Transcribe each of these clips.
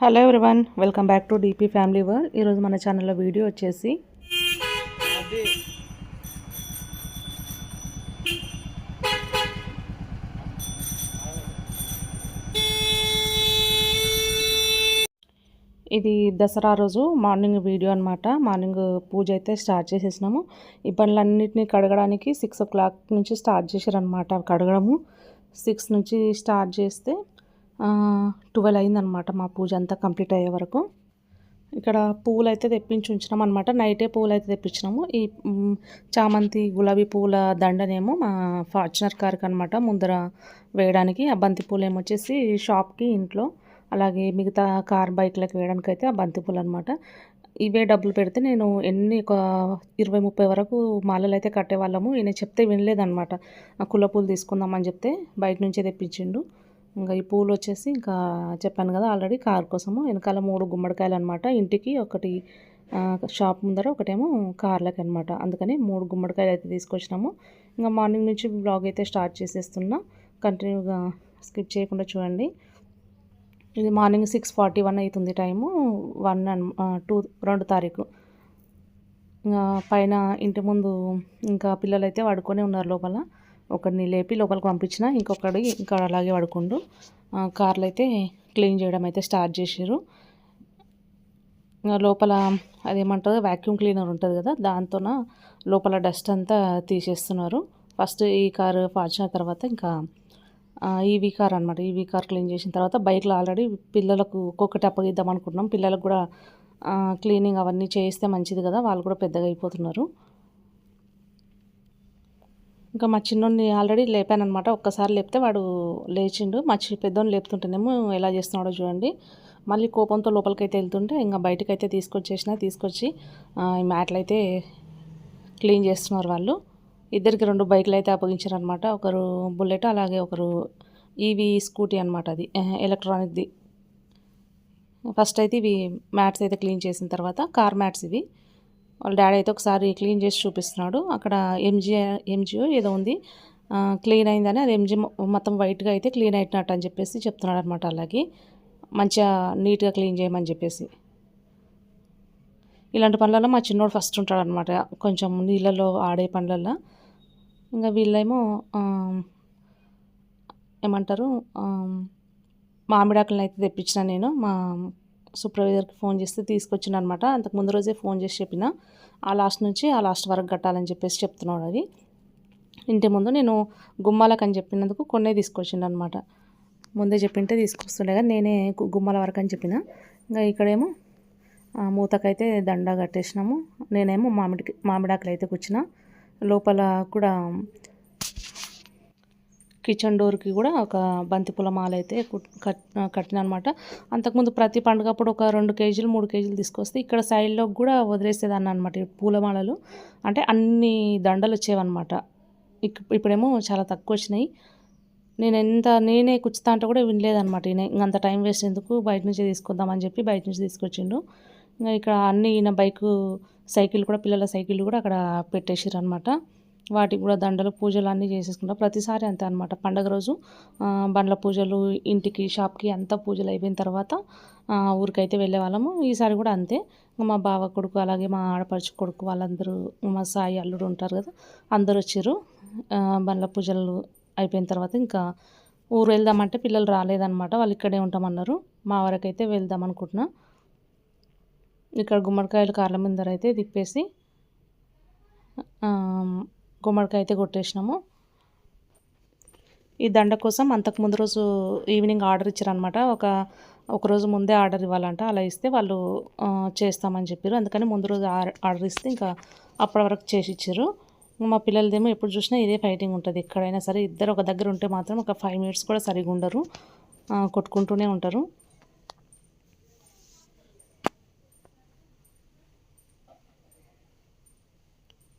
Hello everyone welcome back to DP family world. ఈరోజు మన ఛానల్లో వీడియో వచ్చేసి ఇది దసరా రోజు మార్నింగ్ వీడియో అనమాట మార్నింగ్ పూజ అయితే స్టార్ట్ చేసేసినాము. ఈ పనులన్నింటినీ కడగడానికి సిక్స్ ఓ క్లాక్ నుంచి స్టార్ట్ చేశారనమాట కడగడము. సిక్స్ నుంచి స్టార్ట్ చేస్తే ట్వెల్వ్ అయిందనమాట మా పూజ అంతా కంప్లీట్ అయ్యే వరకు. ఇక్కడ పువ్వులు అయితే తెప్పించి ఉంచినాం అనమాట నైటే పువ్వులు అయితే తెప్పించినాము. ఈ చామంతి గులాబీ పువ్వుల దండనేమో మా ఫార్చునర్ కార్కి అనమాట ముందర వేయడానికి. ఆ బంతి పూలు ఏమొచ్చేసి షాప్కి ఇంట్లో. అలాగే మిగతా కార్ బైక్లకు వేయడానికి అయితే ఆ బంతి పూలు అనమాట ఇవే డబ్బులు పెడితే నేను ఎన్ని ఒక ఇరవై ముప్పై వరకు మాలలు అయితే కట్టేవాళ్ళము. ఈయన చెప్తే వినలేదనమాట ఆ కుల పూలు తీసుకుందామని చెప్తే బయట నుంచే తెప్పించిండు. ఇంకా ఈ పూలు వచ్చేసి ఇంకా చెప్పాను కదా ఆల్రెడీ కార్ కోసము. వెనకాల మూడు గుమ్మడికాయలు అనమాట ఇంటికి ఒకటి షాప్ ముందర ఒకటేమో కార్లకి అనమాట అందుకని మూడు గుమ్మడికాయలు అయితే తీసుకొచ్చినాము. ఇంకా మార్నింగ్ నుంచి బ్లాగ్ అయితే స్టార్ట్ చేసేస్తున్నా. కంటిన్యూగా స్కిప్ చేయకుండా చూడండి. ఇది మార్నింగ్ సిక్స్ ఫార్టీ వన్ అవుతుంది టైము. వన్ అండ్ టూ రెండు తారీఖు. ఇంకా పైన ఇంటి ముందు ఇంకా పిల్లలు అయితే పడుకొని ఉన్నారు లోపల. ఒకరిని లేపి లోపలికి పంపించిన ఇంకొకడు ఇంకా అలాగే పడుకుండు. కార్లు అయితే క్లీన్ చేయడం అయితే స్టార్ట్ చేసారు లోపల అదేమంటారు వ్యాక్యూమ్ క్లీనర్ ఉంటుంది కదా దాంతోన లోపల డస్ట్ అంతా తీసేస్తున్నారు. ఫస్ట్ ఈ కారు పార్చిన తర్వాత ఇంకా ఈవీ కార్ అనమాట ఈవీ కార్ క్లీన్ చేసిన తర్వాత బైక్లో ఆల్రెడీ పిల్లలకు ఒక్కొక్కటి అప్పగిద్దాం అనుకుంటున్నాం. పిల్లలకు కూడా క్లీనింగ్ అవన్నీ చేయిస్తే మంచిది కదా వాళ్ళు కూడా పెద్దగా అయిపోతున్నారు. ఇంకా మా చిన్నోడిని ఆల్రెడీ లేపానమాట ఒక్కసారి లేపితే వాడు లేచిండు. మా చి పెద్దోని లేపుతుంటేనేమో ఎలా చేస్తున్నాడో చూడండి. మళ్ళీ కోపంతో లోపలికైతే వెళ్తుంటే ఇంకా బయటకైతే తీసుకొచ్చేసిన తీసుకొచ్చి ఈ మ్యాట్లు అయితే క్లీన్ చేస్తున్నారు వాళ్ళు. ఇద్దరికి రెండు బైకులు అయితే అప్పగించారు అనమాట ఒకరు బుల్లెట్ అలాగే ఒకరు ఈవీ స్కూటీ అనమాట అది. ఎలక్ట్రానిక్ది. ఫస్ట్ అయితే ఇవి మ్యాట్స్ అయితే క్లీన్ చేసిన తర్వాత కార్ మ్యాట్స్ ఇవి. వాళ్ళ డాడీ అయితే ఒకసారి క్లీన్ చేసి చూపిస్తున్నాడు. అక్కడ ఎంజీ ఎంజిఓ ఏదో ఉంది. క్లీన్ అయిందని అది ఎంజీ మొత్తం వైట్గా అయితే క్లీన్ అయినట్టు అని చెప్పేసి చెప్తున్నాడు అనమాట అలాగే. మంచిగా నీట్గా క్లీన్ చేయమని చెప్పేసి. ఇలాంటి పనులలో మా చిన్నోడు ఫస్ట్ ఉంటాడనమాట కొంచెం నీళ్ళలో ఆడే పనులలో ఇంకా వీళ్ళేమో ఏమంటారు? మామిడాకులను అయితే తెప్పించిన నేను. మా సూపర్వైజర్కి ఫోన్ చేస్తే తీసుకొచ్చిన అనమాట అంతకు ముందు రోజే ఫోన్ చేసి చెప్పిన. ఆ లాస్ట్ నుంచి ఆ లాస్ట్ వరకు కట్టాలని చెప్పేసి చెప్తున్నాడు అది. ఇంటి ముందు నేను గుమ్మాలకు అని చెప్పినందుకు కొన్నే తీసుకొచ్చిండు అనమాట ముందే చెప్పింటే తీసుకొస్తుండే కానీ నేనే గుమ్మాల వరకు అని చెప్పిన. ఇంకా ఇక్కడేమో మూతకైతే దండ కట్టేసినాము. నేనేమో మామిడికి మామిడాకులు అయితే కూర్చున్నా. లోపల కూడా కిచెన్ డోర్కి కూడా ఒక బంతిపూల మాల అయితే కట్ కట్టిన అనమాట అంతకుముందు ప్రతి పండుగప్పుడు ఒక రెండు కేజీలు మూడు కేజీలు తీసుకొస్తే ఇక్కడ సైడ్లో కూడా వదిలేసేదాన్ని అనమాట పూలమాలలు అంటే అన్ని దండలు వచ్చేవన్నమాట. ఇక్- ఇప్పుడేమో చాలా తక్కువ వచ్చినాయి నేను ఎంత నేనే కుచ్చుతా అంటే కూడా వినలేదనమాట ఈయన ఇంక అంత టైం వేస్ట్ ఎందుకు? బయట నుంచే తీసుకొద్దామని చెప్పి బయట నుంచి తీసుకొచ్చిండు. ఇంకా ఇక్కడ అన్ని ఈయన బైకు సైకిల్ కూడా పిల్లల సైకిల్ కూడా అక్కడ పెట్టేసారు అనమాట వాటికి కూడా దండలు పూజలు అన్నీ చేసేసుకుంటాం. ప్రతిసారి అంతే అనమాట పండగ రోజు బండ్ల పూజలు ఇంటికి షాప్కి అంతా పూజలు అయిపోయిన తర్వాత ఊరికైతే వెళ్ళే వాళ్ళము. ఈసారి కూడా అంతే. మా బావ కొడుకు అలాగే మా ఆడపడుచు కొడుకు వాళ్ళందరూ మా సాయి అల్లుడు ఉంటారు కదా అందరూ వచ్చారు బండ్ల పూజలు అయిపోయిన తర్వాత ఇంకా ఊరు వెళ్దామంటే పిల్లలు రాలేదన్నమాట. వాళ్ళు ఇక్కడే ఉంటామన్నారు. మా వరకైతే వెళ్దాం అనుకుంటున్నా. ఇక్కడ గుమ్మడికాయలు కార్ల ముందర అయితే తిప్పేసి గుమ్మడికాయ అయితే కొట్టేసినాము. ఈ దండ కోసం అంతకు ముందు రోజు ఈవినింగ్ ఆర్డర్ ఇచ్చారనమాట ఒక ఒకరోజు ముందే ఆర్డర్ ఇవ్వాలంట. అలా ఇస్తే వాళ్ళు చేస్తామని చెప్పారు అందుకని ముందు రోజు ఆర్- ఆర్డర్ ఇస్తే ఇంకా అప్పటి వరకు చేసి ఇచ్చారు మా పిల్లలదేమో ఎప్పుడు చూసినా ఇదే ఫైటింగ్ ఉంటుంది. ఎక్కడైనా సరే ఇద్దరు ఒక దగ్గర ఉంటే మాత్రం ఒక ఫైవ్ మినిట్స్ కూడా సరిగా ఉండరు కొట్టుకుంటూనే ఉంటారు.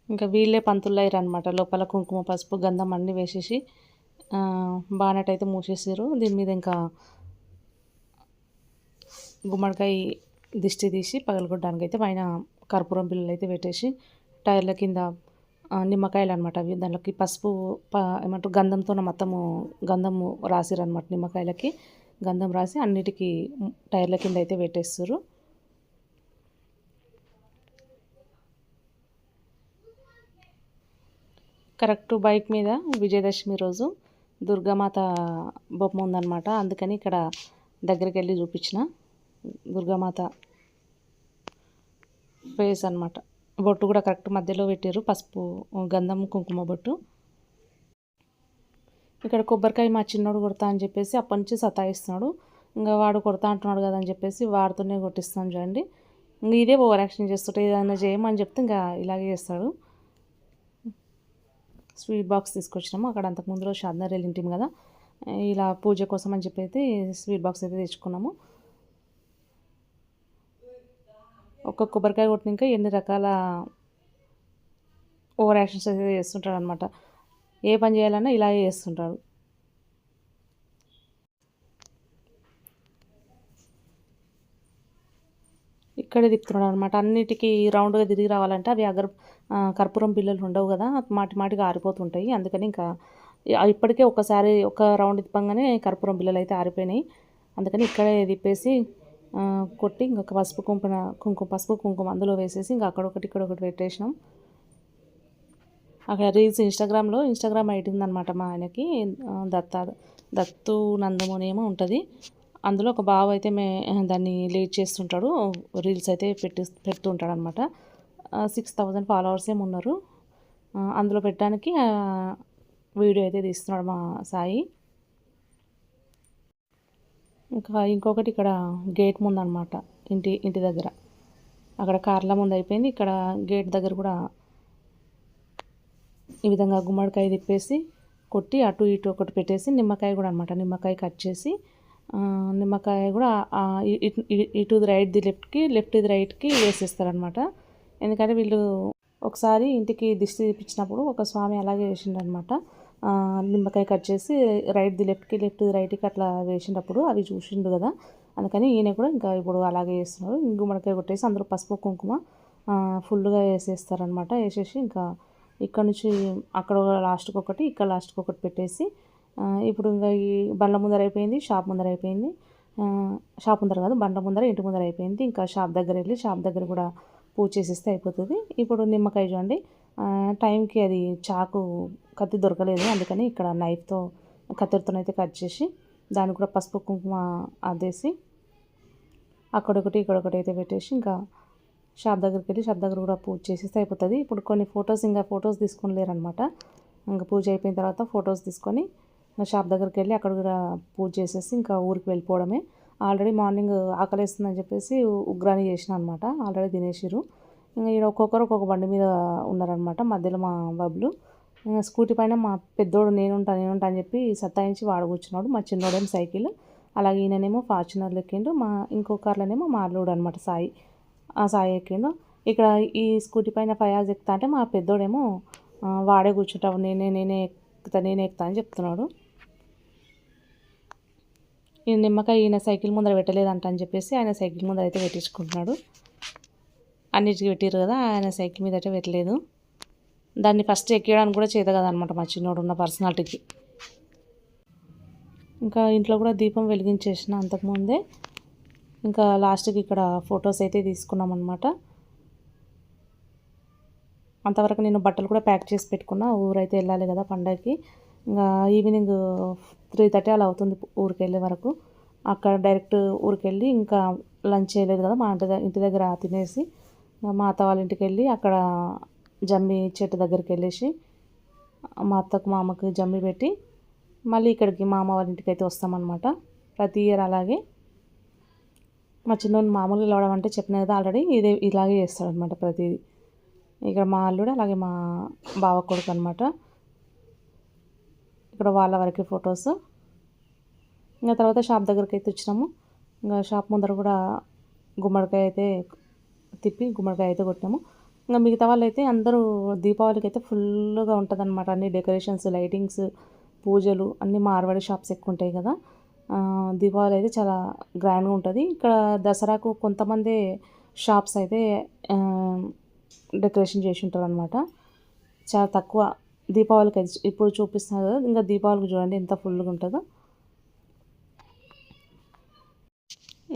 ఇంకా వీళ్ళే పంతులయ్యారు అనమాట లోపల కుంకుమ పసుపు గంధం అన్నీ వేసేసి ఆ, అయితే మూసేసారు దీని మీద ఇంకా గుమ్మడికాయ దిష్టి తీసి పగలగొట్టడానికి అయితే పైన కర్పూరం బిల్లలు అయితే పెట్టేసి టైర్ల కింద నిమ్మకాయలు అనమాట అవి. దాంట్లోకి పసుపు ప ఏమంటారు గంధంతో మొత్తము గంధము రాసిరనమాట నిమ్మకాయలకి. గంధం రాసి అన్నిటికీ టైర్ల కింద అయితే పెట్టేస్తారు. కరెక్ట్ బైక్ మీద విజయదశమి రోజు దుర్గామాత బొమ్మ ఉందన్నమాట. అందుకని ఇక్కడ దగ్గరికి వెళ్ళి చూపించిన దుర్గామాత ఫేస్ అనమాట బొట్టు కూడా కరెక్ట్ మధ్యలో పెట్టారు పసుపు గంధం కుంకుమ బొట్టు. ఇక్కడ కొబ్బరికాయ మా చిన్నోడు కొడతా అని చెప్పేసి అప్పటి నుంచి సతాయిస్తున్నాడు. ఇంకా వాడు కొడతా అంటున్నాడు కదా అని చెప్పేసి వాడితోనే కొట్టిస్తాను చూడండి. ఇంక ఇదే ఓవర్ యాక్షన్ చేస్తుంటే ఏదైనా చేయమని చెప్తే ఇంకా ఇలాగే చేస్తాడు. స్వీట్ బాక్స్ తీసుకొచ్చినాము. అక్కడ అంతకు ముందులో షాద్నర్ వెళ్ళింటాం కదా. ఇలా పూజ కోసం అని చెప్పి అయితే స్వీట్ బాక్స్ అయితే తెచ్చుకున్నాము. ఒక కొబ్బరికాయ కొట్టినాక ఎన్ని రకాల ఓవర్ యాక్షన్స్ అయితే చేస్తుంటాడు అనమాట ఏ పని చేయాలన్నా ఇలా చేస్తుంటాడు. ఇక్కడే తిప్పుతున్నాడు అనమాట అన్నిటికీ రౌండ్గా తిరిగి రావాలంటే అవి అగర్ కర్పూరం పిల్లలు ఉండవు కదా మాటి మాటిగా ఆరిపోతుంటాయి. అందుకని ఇంకా ఇప్పటికే ఒకసారి ఒక రౌండ్ తిప్పంగానే కర్పూరం పిల్లలు అయితే ఆరిపోయినాయి. అందుకని ఇక్కడే తిప్పేసి కొట్టి ఇంకొక పసుపు కుంకుమ కుంకుమ పసుపు కుంకుమ అందులో వేసేసి ఇంకా అక్కడొకటి ఇక్కడ ఒకటి పెట్టేసినాం. అక్కడ రీల్స్ ఇన్స్టాగ్రామ్లో ఇన్స్టాగ్రామ్ ఐటీ ఉందన్నమాట మా ఆయనకి దత్త దత్తు నందమునేమో ఉంటుంది. అందులో ఒక బావ అయితే మే దాన్ని లీడ్ చేస్తుంటాడు. రీల్స్ అయితే పెట్టి పెడుతుంటాడు అనమాట సిక్స్ థౌజండ్ ఫాలోవర్స్ ఏమి ఉన్నారు. అందులో పెట్టడానికి వీడియో అయితే తీస్తున్నాడు మా సాయి. ఇంకా ఇంకొకటి ఇక్కడ గేట్ ముందు అనమాట ఇంటి ఇంటి దగ్గర. అక్కడ కార్ల ముందు అయిపోయింది. ఇక్కడ గేట్ దగ్గర కూడా ఈ విధంగా గుమ్మడికాయ తిప్పేసి కొట్టి అటు ఇటు ఒకటి పెట్టేసి నిమ్మకాయ కూడా అనమాట నిమ్మకాయ కట్ చేసి నిమ్మకాయ కూడా ఇటు రైట్ ది లెఫ్ట్కి లెఫ్ట్ ది రైట్కి వేసేస్తారనమాట ఎందుకంటే వీళ్ళు ఒకసారి ఇంటికి దిష్టి తీపించినప్పుడు ఒక స్వామి అలాగే వేసిండనమాట నిమ్మకాయ కట్ చేసి రైట్ ది లెఫ్ట్కి లెఫ్ట్ ది రైట్కి అట్లా వేసినప్పుడు అవి చూసిండు కదా. అందుకని ఈయన కూడా ఇంకా ఇప్పుడు అలాగే వేస్తున్నారు. గుమ్మడికాయ కొట్టేసి అందులో పసుపు కుంకుమ ఫుల్గా వేసేస్తారనమాట వేసేసి ఇంకా ఇక్కడ నుంచి అక్కడ లాస్ట్కి ఒకటి ఇక్కడ లాస్ట్కి ఒకటి పెట్టేసి ఇప్పుడు ఇంకా ఈ బండ్ల ముందర అయిపోయింది షాప్ ముందర అయిపోయింది. షాప్ ముందర కాదు బండ్ల ముందర ఇంటి ముందర అయిపోయింది. ఇంకా షాప్ దగ్గర వెళ్ళి షాప్ దగ్గర కూడా పూజ చేసేస్తే అయిపోతుంది. ఇప్పుడు నిమ్మకాయ చూడండి. టైంకి అది చాకు కత్తి దొరకలేదు. అందుకని ఇక్కడ నైఫ్తో కత్తిరితోనైతే కట్ చేసి దానికి కూడా పసుపు కుంకుమ అదేసి అక్కడొకటి ఇక్కడొకటి అయితే పెట్టేసి ఇంకా షాప్ దగ్గరికి వెళ్ళి షాప్ దగ్గర కూడా పూజ చేసేస్తే అయిపోతుంది. ఇప్పుడు కొన్ని ఫొటోస్ ఇంకా ఫొటోస్ తీసుకొని లేరనమాట ఇంకా పూజ అయిపోయిన తర్వాత ఫొటోస్ తీసుకొని ఇంకా షాప్ దగ్గరికి వెళ్ళి అక్కడ కూడా పూజ చేసేసి ఇంకా ఊరికి వెళ్ళిపోవడమే. ఆల్రెడీ మార్నింగ్ ఆకలిస్తుందని చెప్పేసి ఉగ్రాని చేసిన అనమాట ఆల్రెడీ తినేసిరు ఇంకా ఇక్కడ ఒక్కొక్కరు ఒక్కొక్క బండి మీద ఉన్నారనమాట మధ్యలో మా బబ్లు. స్కూటీ పైన మా పెద్దోడు నేనుంటా నేనుంటా అని చెప్పి సత్తాయించి వాడు కూర్చున్నాడు మా చిన్నోడేమో సైకిల్. అలాగే ఈయననేమో ఫార్చునర్లు ఎక్కిండు మా ఇంకో కార్లోనేమో మా అల్లుడు అనమాట సాయి. ఆ సాయి ఎక్కిండు. ఇక్కడ ఈ స్కూటీ పైన ఫయాజ్ ఎక్కుతా అంటే మా పెద్దోడేమో వాడే కూర్చుంటావు నేనే నేనే ఎక్కుతా నేనే ఎక్కుతా అని చెప్తున్నాడు. నిమ్మకాయ ఈయన సైకిల్ ముందర పెట్టలేదంట అని చెప్పేసి ఆయన సైకిల్ ముందర అయితే పెట్టించుకుంటున్నాడు. అన్నిటికీ పెట్టారు కదా ఆయన సైకిల్ మీద అయితే పెట్టలేదు. దాన్ని ఫస్ట్ ఎక్కేయడానికి కూడా చేత కదనమాట మా చిన్నోడు ఉన్న పర్సనాలిటీకి ఇంకా ఇంట్లో కూడా దీపం వెలిగించేసిన అంతకుముందే ఇంకా లాస్ట్కి ఇక్కడ ఫొటోస్ అయితే తీసుకున్నాం అనమాట అంతవరకు నేను బట్టలు కూడా ప్యాక్ చేసి పెట్టుకున్నా ఊరైతే వెళ్ళాలి కదా పండగకి. ఇంకా ఈవినింగ్ త్రీ థర్టీ అలా అవుతుంది ఊరికి వెళ్ళే వరకు. అక్కడ డైరెక్ట్ ఊరికి వెళ్ళి ఇంకా లంచ్ చేయలేదు కదా మా ఇంటి ఇంటి దగ్గర తినేసి మా అత్త వాళ్ళ ఇంటికి వెళ్ళి అక్కడ జమ్మి చెట్టు దగ్గరికి వెళ్ళేసి మా అత్తకు మా అమ్మకి జమ్మి పెట్టి మళ్ళీ ఇక్కడికి మా అమ్మ వాళ్ళ ఇంటికి అయితే వస్తామన్నమాట. ప్రతి ఇయర్ అలాగే. మా చిన్నోని మామూలుగా వెళ్ళడం అంటే చెప్పిన కదా ఆల్రెడీ ఇదే ఇలాగే చేస్తాడనమాట ప్రతిదీ. ఇక్కడ మా అల్లుడు అలాగే మా బావ కొడుకు అనమాట ఇక్కడ వాళ్ళ వరకు ఫొటోస్. ఇంకా తర్వాత షాప్ దగ్గరికి అయితే వచ్చినాము. ఇంకా షాప్ ముందర కూడా గుమ్మడికాయ అయితే తిప్పి గుమ్మడికాయ అయితే కొట్టాము ఇంకా మిగతా వాళ్ళు అయితే అందరూ దీపావళికి అయితే ఫుల్గా ఉంటుందన్నమాట. అన్ని డెకరేషన్స్ లైటింగ్స్ పూజలు అన్ని మార్వాడి షాప్స్ ఎక్కువ ఉంటాయి కదా. దీపావళి అయితే చాలా గ్రాండ్గా ఉంటుంది. ఇక్కడ దసరాకు కొంతమంది షాప్స్ అయితే డెకరేషన్ చేసి ఉంటారు అనమాట చాలా తక్కువ దీపావళికి ఇప్పుడు చూపిస్తున్నారు కదా ఇంకా దీపావళికి చూడండి ఎంత ఫుల్గా ఉంటుందో.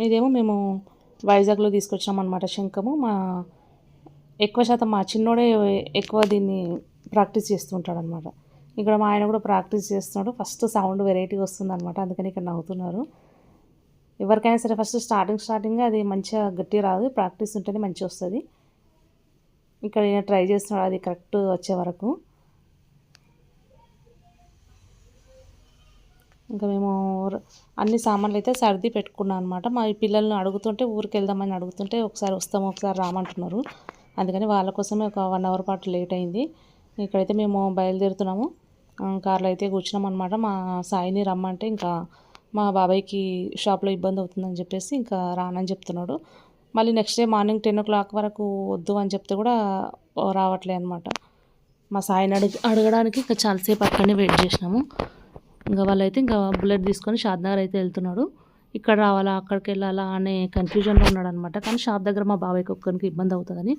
ఇదేమో మేము వైజాగ్లో తీసుకొచ్చాం అనమాట శంఖము. మా ఎక్కువ శాతం మా చిన్నోడే ఎక్కువ దీన్ని ప్రాక్టీస్ చేస్తుంటాడు అనమాట ఇక్కడ మా ఆయన కూడా ప్రాక్టీస్ చేస్తున్నాడు. ఫస్ట్ సౌండ్ వెరైటీ వస్తుంది అనమాట అందుకని ఇక్కడ నవ్వుతున్నారు. ఎవరికైనా సరే ఫస్ట్ స్టార్టింగ్ స్టార్టింగ్ అది మంచిగా గట్టి రాదు ప్రాక్టీస్ ఉంటేనే మంచిగా వస్తుంది. ఇక్కడ ట్రై చేస్తున్నాడు అది కరెక్ట్ వచ్చే వరకు. ఇంకా మేము అన్ని సామాన్లు అయితే సర్ది పెట్టుకున్నాం అనమాట మా పిల్లల్ని అడుగుతుంటే ఊరికి వెళ్దామని అడుగుతుంటే ఒకసారి వస్తాము ఒకసారి రామంటున్నారు. అందుకని వాళ్ళ కోసమే ఒక వన్ అవర్ పాటు లేట్ అయింది. ఇక్కడైతే మేము బయలుదేరుతున్నాము. కార్లో అయితే కూర్చున్నాం అనమాట మా సాయిని రమ్మంటే ఇంకా మా బాబాయ్కి షాప్లో ఇబ్బంది అవుతుందని చెప్పేసి ఇంకా రానని చెప్తున్నాడు. మళ్ళీ next day morning ten o'clock వరకు వద్దు అని చెప్తే కూడా రావట్లే అనమాట మా సాయిని అడుగు అడగడానికి ఇంకా చాలాసేపు అక్కడనే వెయిట్ చేసినాము. ఇంకా వాళ్ళైతే ఇంకా బుల్లెట్ తీసుకొని షాద్ నగర్ అయితే వెళ్తున్నాడు. ఇక్కడ రావాలా అక్కడికి వెళ్ళాలా అనే కన్ఫ్యూజన్లో ఉన్నాడు అనమాట కానీ షాప్ దగ్గర మా బాబాయ్కి ఒక్కరికి ఇబ్బంది అవుతుందని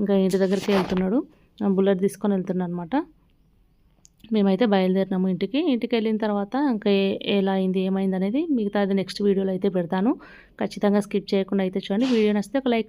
ఇంకా ఇంటి దగ్గరికి వెళ్తున్నాడు. బుల్లెట్ తీసుకొని వెళ్తున్నాడు అనమాట మేమైతే బయలుదేరినాము ఇంటికి. ఇంటికి వెళ్ళిన తర్వాత ఇంకా ఎలా అయింది ఏమైంది అనేది మిగతాది నెక్స్ట్ వీడియోలో అయితే పెడతాను. ఖచ్చితంగా స్కిప్ చేయకుండా అయితే చూడండి. వీడియో నచ్చితే ఒక లైక్